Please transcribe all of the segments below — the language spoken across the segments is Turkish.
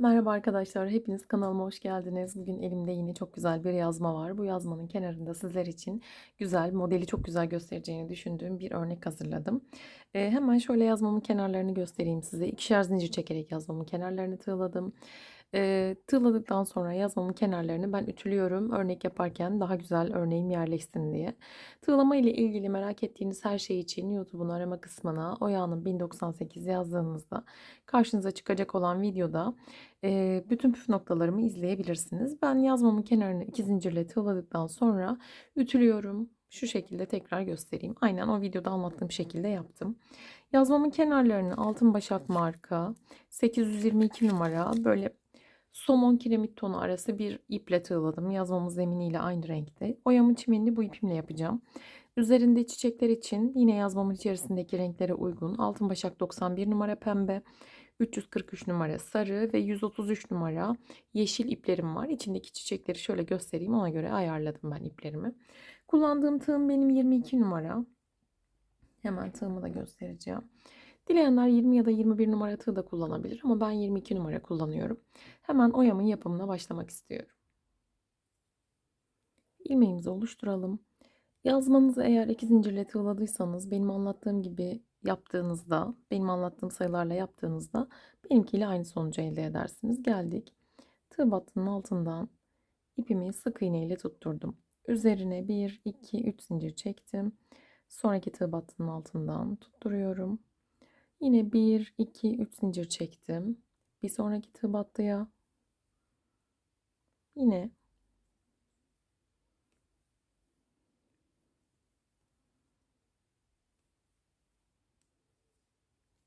Merhaba arkadaşlar, hepiniz kanalıma hoş geldiniz. Bugün elimde yine çok güzel bir yazma var. Bu yazmanın kenarında sizler için güzel, modeli çok güzel göstereceğini düşündüğüm bir örnek hazırladım. Ee, hemen şöyle yazmamın kenarlarını göstereyim size. İkişer zincir çekerek yazmamın kenarlarını tığladım. Ee, tığladıktan sonra yazmamın kenarlarını ben ütülüyorum. Örnek yaparken daha güzel örneğim yerleşsin diye. Tığlama ile ilgili merak ettiğiniz her şey için YouTube'un arama kısmına Oya'nın 1098 yazdığınızda karşınıza çıkacak olan videoda e, bütün püf noktalarımı izleyebilirsiniz. Ben yazmamın kenarını iki zincirle tığladıktan sonra ütülüyorum. Şu şekilde tekrar göstereyim. Aynen o videoda anlattığım şekilde yaptım. Yazmamın kenarlarını altın başak marka 822 numara böyle somon kiremit tonu arası bir iple tığladım. Yazmamın zeminiyle aynı renkte. Oyamın çimenini bu ipimle yapacağım. Üzerinde çiçekler için yine yazmamın içerisindeki renklere uygun altın başak 91 numara pembe, 343 numara sarı ve 133 numara yeşil iplerim var. İçindeki çiçekleri şöyle göstereyim. Ona göre ayarladım ben iplerimi. Kullandığım tığım benim 22 numara. Hemen tığımı da göstereceğim. Dileyenler 20 ya da 21 numara tığ da kullanabilir ama ben 22 numara kullanıyorum. Hemen oyamın yapımına başlamak istiyorum. İlmeğimizi oluşturalım. Yazmanızı eğer iki zincirle tığladıysanız benim anlattığım gibi yaptığınızda, benim anlattığım sayılarla yaptığınızda benimkiyle aynı sonucu elde edersiniz. Geldik. Tığ battının altından ipimi sık iğne ile tutturdum. Üzerine 1, 2, 3 zincir çektim. Sonraki tığ battının altından tutturuyorum. Yine 1, 2, 3 zincir çektim. Bir sonraki tığ battıya yine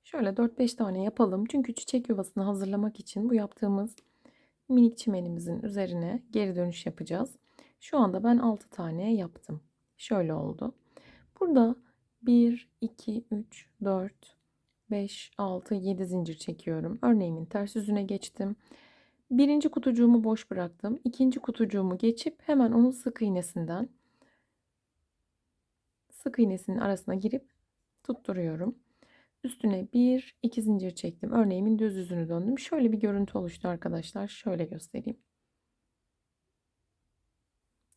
Şöyle 4-5 tane yapalım. Çünkü çiçek yuvasını hazırlamak için bu yaptığımız minik çimenimizin üzerine geri dönüş yapacağız. Şu anda ben 6 tane yaptım. Şöyle oldu. Burada 1, 2, 3, 4, 5, 6, 7 zincir çekiyorum. Örneğimin ters yüzüne geçtim. Birinci kutucuğumu boş bıraktım. İkinci kutucuğumu geçip hemen onun sık iğnesinden sık iğnesinin arasına girip tutturuyorum. Üstüne bir iki zincir çektim. Örneğimin düz yüzünü döndüm. Şöyle bir görüntü oluştu arkadaşlar. Şöyle göstereyim.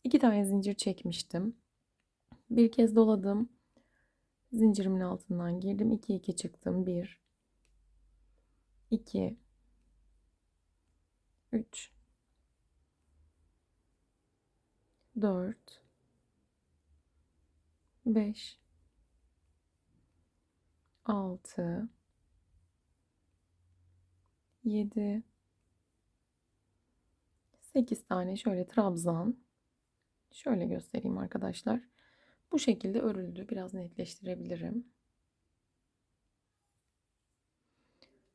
İki tane zincir çekmiştim. Bir kez doladım. Zincirimin altından girdim. 2 2 çıktım. 1 2 3 4 5 6 7 8 tane şöyle trabzan şöyle göstereyim arkadaşlar. Bu şekilde örüldü. Biraz netleştirebilirim.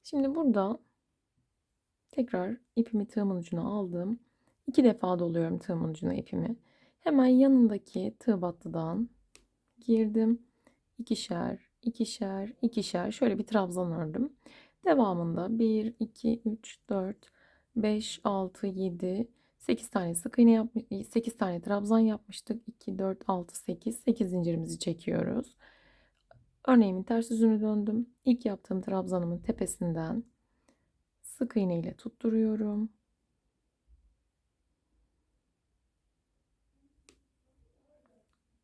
Şimdi burada tekrar ipimi tığımın ucuna aldım. İki defa doluyorum tığımın ucuna ipimi. Hemen yanındaki tığ battıdan girdim. İkişer, ikişer, ikişer şöyle bir trabzan ördüm. Devamında 1, 2, 3, 4, 5, 6, 7, 8 tane sık iğne yapmış, 8 tane trabzan yapmıştık. 2, 4, 6, 8, 8 zincirimizi çekiyoruz. Örneğimin ters yüzünü döndüm. İlk yaptığım trabzanımın tepesinden sık iğne ile tutturuyorum.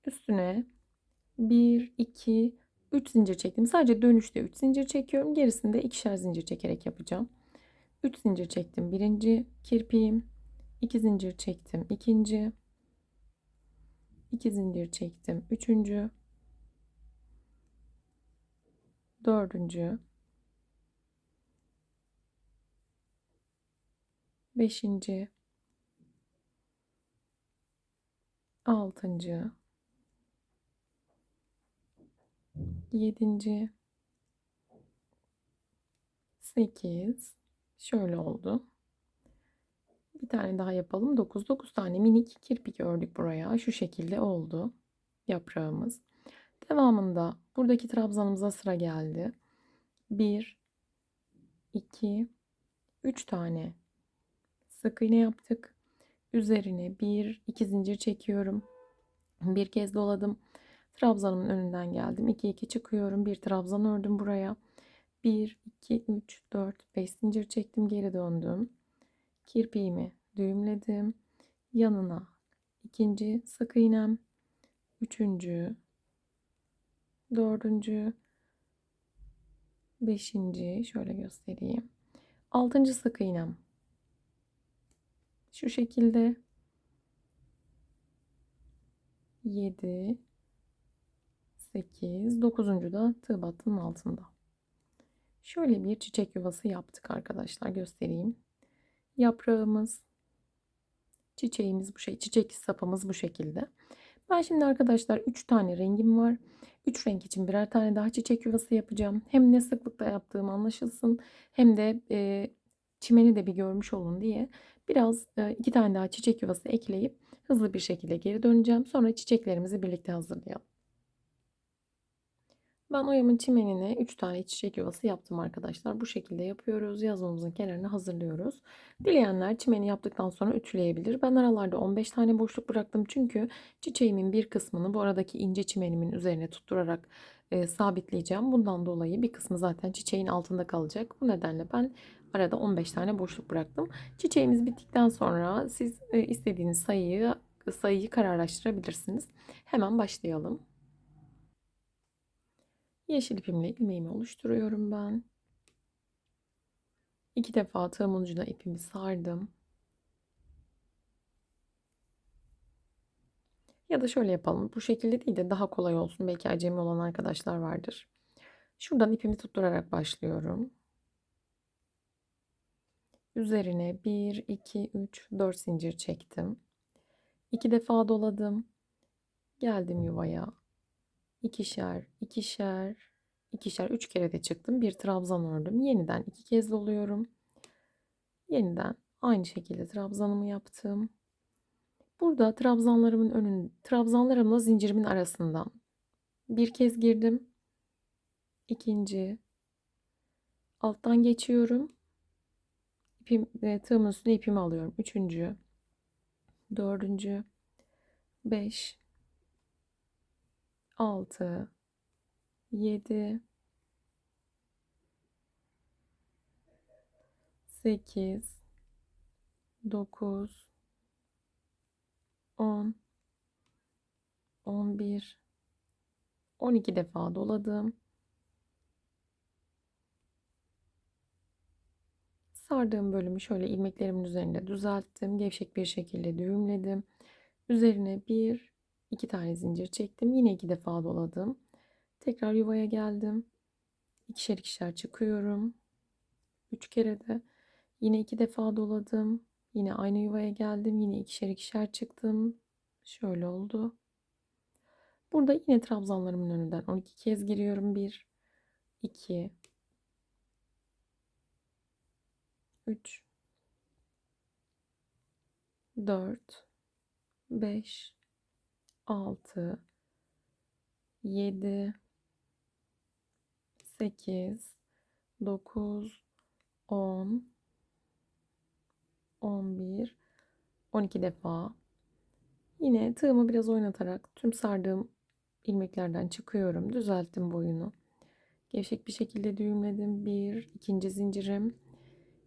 Üstüne 1, 2, 3 zincir çektim. Sadece dönüşte 3 zincir çekiyorum. Gerisinde ikişer zincir çekerek yapacağım. 3 zincir çektim. Birinci kirpiğim. 2 zincir çektim. ikinci 2 zincir çektim. Üçüncü. Dördüncü. Beşinci. Altıncı. Yedinci. Sekiz. Şöyle oldu. Bir tane daha yapalım. Dokuz. Dokuz tane minik kirpik ördük buraya. Şu şekilde oldu yaprağımız. Devamında buradaki trabzanımıza sıra geldi. Bir, iki, üç tane sık iğne yaptık. Üzerine bir, iki zincir çekiyorum. Bir kez doladım. Trabzanımın önünden geldim. 2 2 çıkıyorum. Bir trabzan ördüm buraya. 1, 2, 3, 4, 5 zincir çektim. Geri döndüm. Kirpiğimi düğümledim. Yanına ikinci sık iğnem. Üçüncü. Dördüncü. Beşinci. Şöyle göstereyim. Altıncı sık iğnem. Şu şekilde. 7 8 9. da tığ battının altında. Şöyle bir çiçek yuvası yaptık arkadaşlar göstereyim. Yaprağımız, çiçeğimiz bu şey, çiçek sapımız bu şekilde. Ben şimdi arkadaşlar 3 tane rengim var. 3 renk için birer tane daha çiçek yuvası yapacağım. Hem ne sıklıkta yaptığım anlaşılsın hem de e, çimeni de bir görmüş olun diye biraz e, iki tane daha çiçek yuvası ekleyip hızlı bir şekilde geri döneceğim. Sonra çiçeklerimizi birlikte hazırlayalım. Ben oyamın çimenine 3 tane çiçek yuvası yaptım arkadaşlar. Bu şekilde yapıyoruz. Yazmamızın kenarını hazırlıyoruz. Dileyenler çimeni yaptıktan sonra ütüleyebilir. Ben aralarda 15 tane boşluk bıraktım. Çünkü çiçeğimin bir kısmını bu aradaki ince çimenimin üzerine tutturarak e, sabitleyeceğim. Bundan dolayı bir kısmı zaten çiçeğin altında kalacak. Bu nedenle ben arada 15 tane boşluk bıraktım. Çiçeğimiz bittikten sonra siz e, istediğiniz sayıyı sayıyı kararlaştırabilirsiniz. Hemen başlayalım. Yeşil ipimle ilmeğimi oluşturuyorum ben. İki defa tığımın ucuna ipimi sardım. Ya da şöyle yapalım. Bu şekilde değil de daha kolay olsun. Belki acemi olan arkadaşlar vardır. Şuradan ipimi tutturarak başlıyorum. Üzerine 1, 2, 3, 4 zincir çektim. İki defa doladım. Geldim yuvaya ikişer, ikişer, ikişer, üç kere de çıktım. Bir trabzan ördüm. Yeniden iki kez doluyorum. Yeniden aynı şekilde trabzanımı yaptım. Burada trabzanlarımın önün, trabzanlarımla zincirimin arasından bir kez girdim. İkinci alttan geçiyorum. İpim, e, tığımın üstüne ipimi alıyorum. Üçüncü, dördüncü, beş, 6 7 8 9 10 11 12 defa doladım. Sardığım bölümü şöyle ilmeklerimin üzerinde düzelttim. Gevşek bir şekilde düğümledim. Üzerine bir 2 tane zincir çektim. Yine iki defa doladım. Tekrar yuvaya geldim. İkişer ikişer çıkıyorum. 3 kere de yine iki defa doladım. Yine aynı yuvaya geldim. Yine ikişer ikişer çıktım. Şöyle oldu. Burada yine trabzanlarımın önünden 12 kez giriyorum. 1 2 3 4 5 6 7 8 9 10 11 12 defa. Yine tığımı biraz oynatarak tüm sardığım ilmeklerden çıkıyorum. Düzelttim boyunu. Gevşek bir şekilde düğümledim. Bir ikinci zincirim.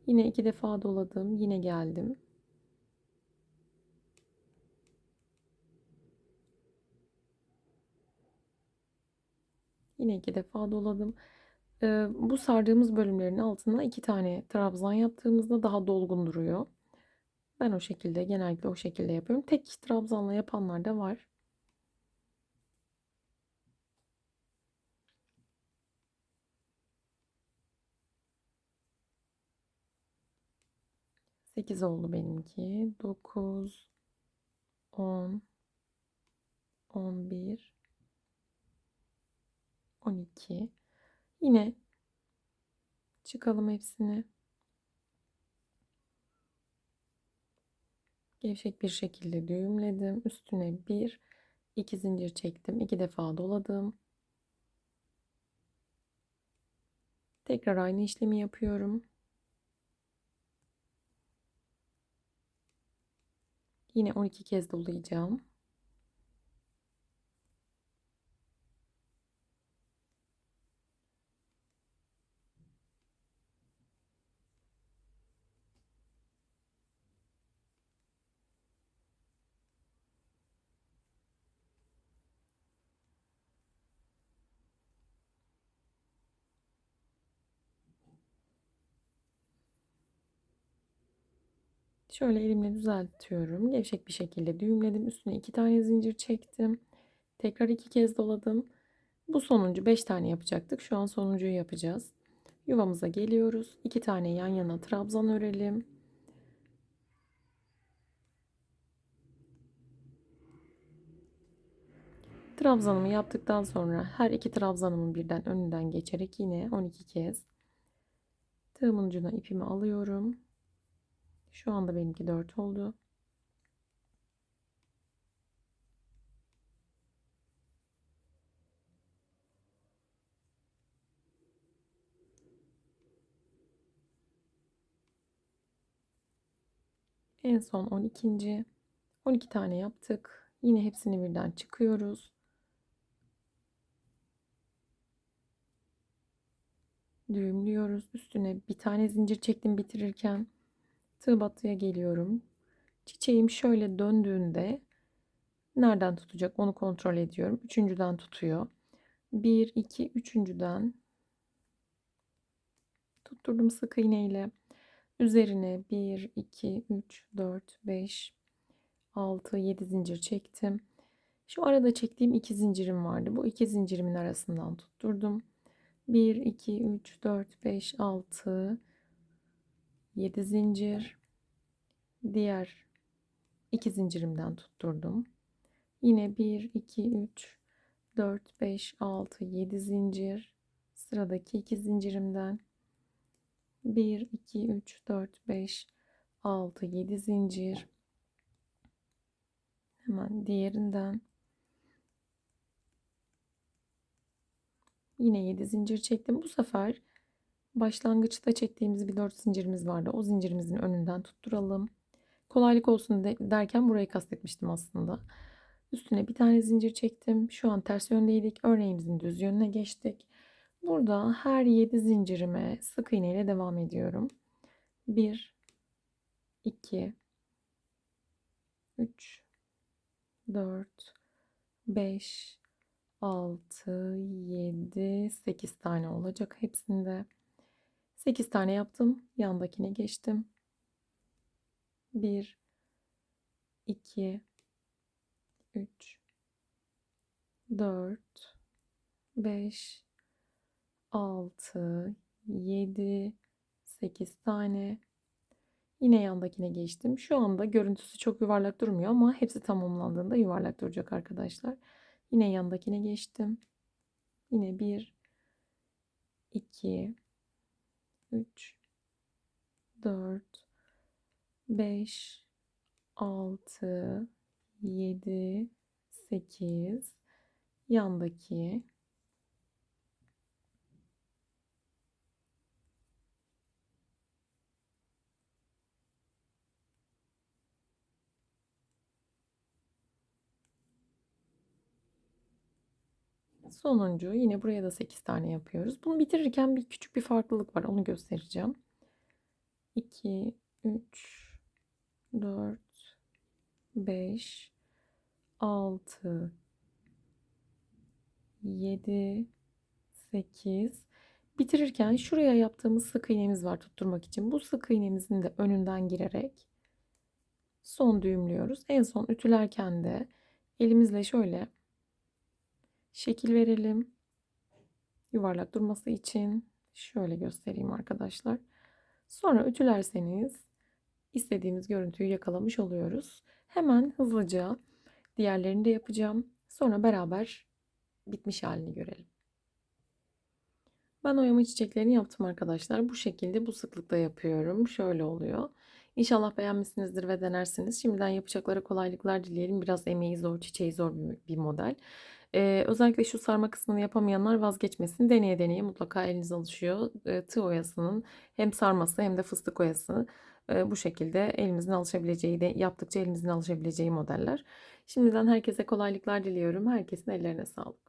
Yine iki defa doladım. Yine geldim Yine iki defa doladım. Ee, bu sardığımız bölümlerin altına iki tane trabzan yaptığımızda daha dolgun duruyor. Ben o şekilde genellikle o şekilde yapıyorum. Tek trabzanla yapanlar da var. Sekiz oldu benimki. Dokuz, on, on bir, 12. Yine çıkalım hepsini. Gevşek bir şekilde düğümledim. Üstüne bir, iki zincir çektim. iki defa doladım. Tekrar aynı işlemi yapıyorum. Yine 12 kez dolayacağım. Şöyle elimle düzeltiyorum. Gevşek bir şekilde düğümledim. Üstüne iki tane zincir çektim. Tekrar iki kez doladım. Bu sonuncu 5 tane yapacaktık. Şu an sonuncuyu yapacağız. Yuvamıza geliyoruz. 2 tane yan yana trabzan örelim. Trabzanımı yaptıktan sonra her iki trabzanımın birden önünden geçerek yine 12 kez tığımın ucuna ipimi alıyorum. Şu anda benimki 4 oldu. En son 12. 12 tane yaptık. Yine hepsini birden çıkıyoruz. Düğümlüyoruz. Üstüne bir tane zincir çektim bitirirken. Tığ battıya geliyorum. Çiçeğim şöyle döndüğünde nereden tutacak onu kontrol ediyorum. Üçüncüden tutuyor. 1, 2, üçüncüden tutturdum sık iğne ile. Üzerine 1, 2, 3, 4, 5, 6, 7 zincir çektim. Şu arada çektiğim iki zincirim vardı. Bu iki zincirimin arasından tutturdum. 1, 2, 3, 4, 5, 6, 7 zincir. Diğer iki zincirimden tutturdum. Yine 1, 2, 3, 4, 5, 6, 7 zincir. Sıradaki iki zincirimden 1, 2, 3, 4, 5, 6, 7 zincir. Hemen diğerinden yine 7 zincir çektim. Bu sefer başlangıçta çektiğimiz bir 4 zincirimiz vardı. O zincirimizin önünden tutturalım. Kolaylık olsun de, derken burayı kastetmiştim aslında. Üstüne bir tane zincir çektim. Şu an ters yöndeydik. Örneğimizin düz yönüne geçtik. Burada her 7 zincirime sık iğne ile devam ediyorum. 1 2 3 4 5 6 7 8 tane olacak hepsinde. 8 tane yaptım. Yandakine geçtim. 1 2 3 4 5 6 7 8 tane yine yandakine geçtim. Şu anda görüntüsü çok yuvarlak durmuyor ama hepsi tamamlandığında yuvarlak duracak arkadaşlar. Yine yandakine geçtim. Yine 1 2 3 4 5 6 7 8 yandaki Sonuncu yine buraya da 8 tane yapıyoruz. Bunu bitirirken bir küçük bir farklılık var. Onu göstereceğim. 2 3 4 5 6 7 8 bitirirken şuraya yaptığımız sık iğnemiz var tutturmak için. Bu sık iğnemizin de önünden girerek son düğümlüyoruz. En son ütülerken de elimizle şöyle şekil verelim. Yuvarlak durması için şöyle göstereyim arkadaşlar. Sonra ütülerseniz istediğimiz görüntüyü yakalamış oluyoruz. Hemen hızlıca diğerlerini de yapacağım. Sonra beraber bitmiş halini görelim. Ben oyama çiçeklerini yaptım arkadaşlar. Bu şekilde bu sıklıkta yapıyorum. Şöyle oluyor. İnşallah beğenmişsinizdir ve denersiniz. Şimdiden yapacaklara kolaylıklar dileyelim. Biraz emeği zor, çiçeği zor bir model. Ee, özellikle şu sarma kısmını yapamayanlar vazgeçmesin. Deneye deneye mutlaka eliniz alışıyor. Ee, tığ oyasının hem sarması hem de fıstık oyası e, bu şekilde elimizin alışabileceği de yaptıkça elimizin alışabileceği modeller. Şimdiden herkese kolaylıklar diliyorum. Herkesin ellerine sağlık.